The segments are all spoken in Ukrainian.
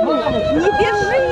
你别累。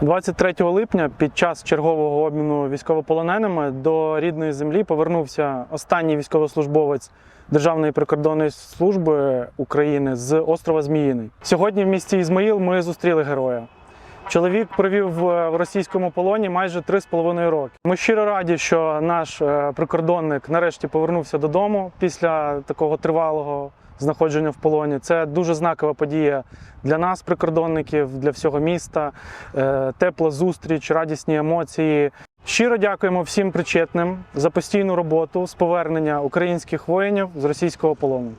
23 липня під час чергового обміну військовополоненими до рідної землі повернувся останній військовослужбовець Державної прикордонної служби України з острова Зміїний. Сьогодні в місті Ізмаїл ми зустріли героя. Чоловік провів в російському полоні майже 3,5 роки. Ми щиро раді, що наш е, прикордонник нарешті повернувся додому після такого тривалого знаходження в полоні. Це дуже знакова подія для нас, прикордонників, для всього міста. Е, Тепла зустріч, радісні емоції. Щиро дякуємо всім причетним за постійну роботу з повернення українських воїнів з російського полону.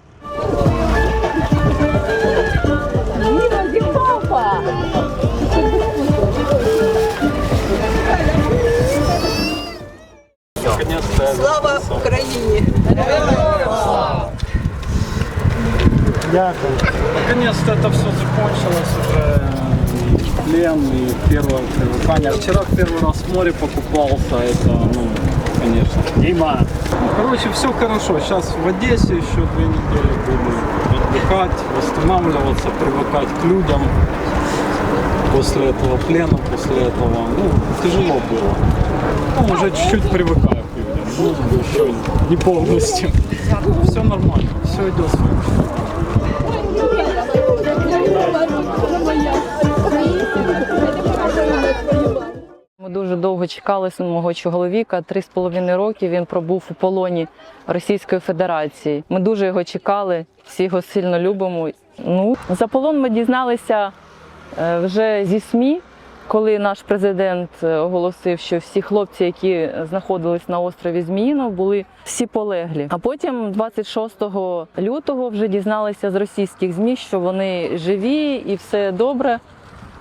Слава Україні! Дякую. Наконец-то это все закончилось уже. И плен и первое привыкание. Вчера первый раз в море покупался, это, ну, конечно. Дима. Ну, короче, все хорошо. Сейчас в Одессе еще две недели буду отдыхать, восстанавливаться, привыкать к людям. После этого плена, после этого, ну, тяжело было. Ну, уже чуть-чуть привыкаю к людям. Ну, еще не полностью. Все нормально, все идет своим дуже довго чекали мого чоловіка. Три з половиною роки він пробув у полоні Російської Федерації. Ми дуже його чекали, всі його сильно любимо. Ну, за полон ми дізналися е, вже зі СМІ, коли наш президент е, оголосив, що всі хлопці, які знаходились на острові Зміїно, були всі полеглі. А потім, 26 лютого, вже дізналися з російських ЗМІ, що вони живі і все добре.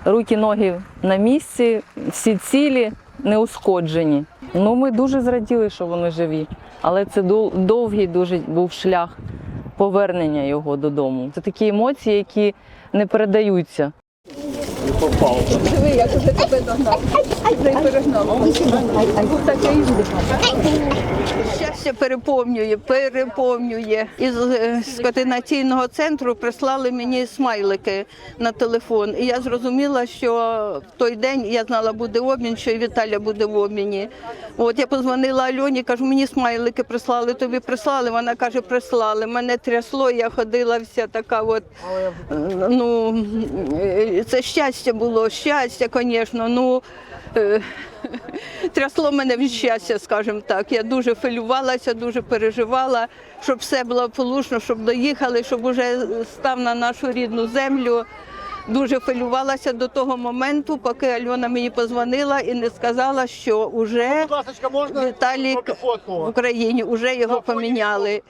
Руки, ноги на місці, всі цілі, неушкоджені. Ну, ми дуже зраділи, що вони живі. Але це довгий дуже був шлях повернення його додому. Це такі емоції, які не передаються. Диви, як уже тебе догнав. Такий щастя переповнює, переповнює. Із е, з координаційного центру прислали мені смайлики на телефон. І я зрозуміла, що в той день я знала, буде обмін, що і Віталя буде в обміні. От я позвонила Альоні, кажу, мені смайлики прислали, тобі прислали. Вона каже, прислали. Мене трясло, я ходила вся така, от ну е, це щастя було, щастя, звісно. Ну е, трясло мене від щастя, скажімо так. Я дуже хвилювалася, дуже переживала, щоб все було полушно, щоб доїхали, щоб уже став на нашу рідну землю. Дуже хвилювалася до того моменту, поки Альона мені позвонила і не сказала, що вже Віталік в Україні, вже його поміняли.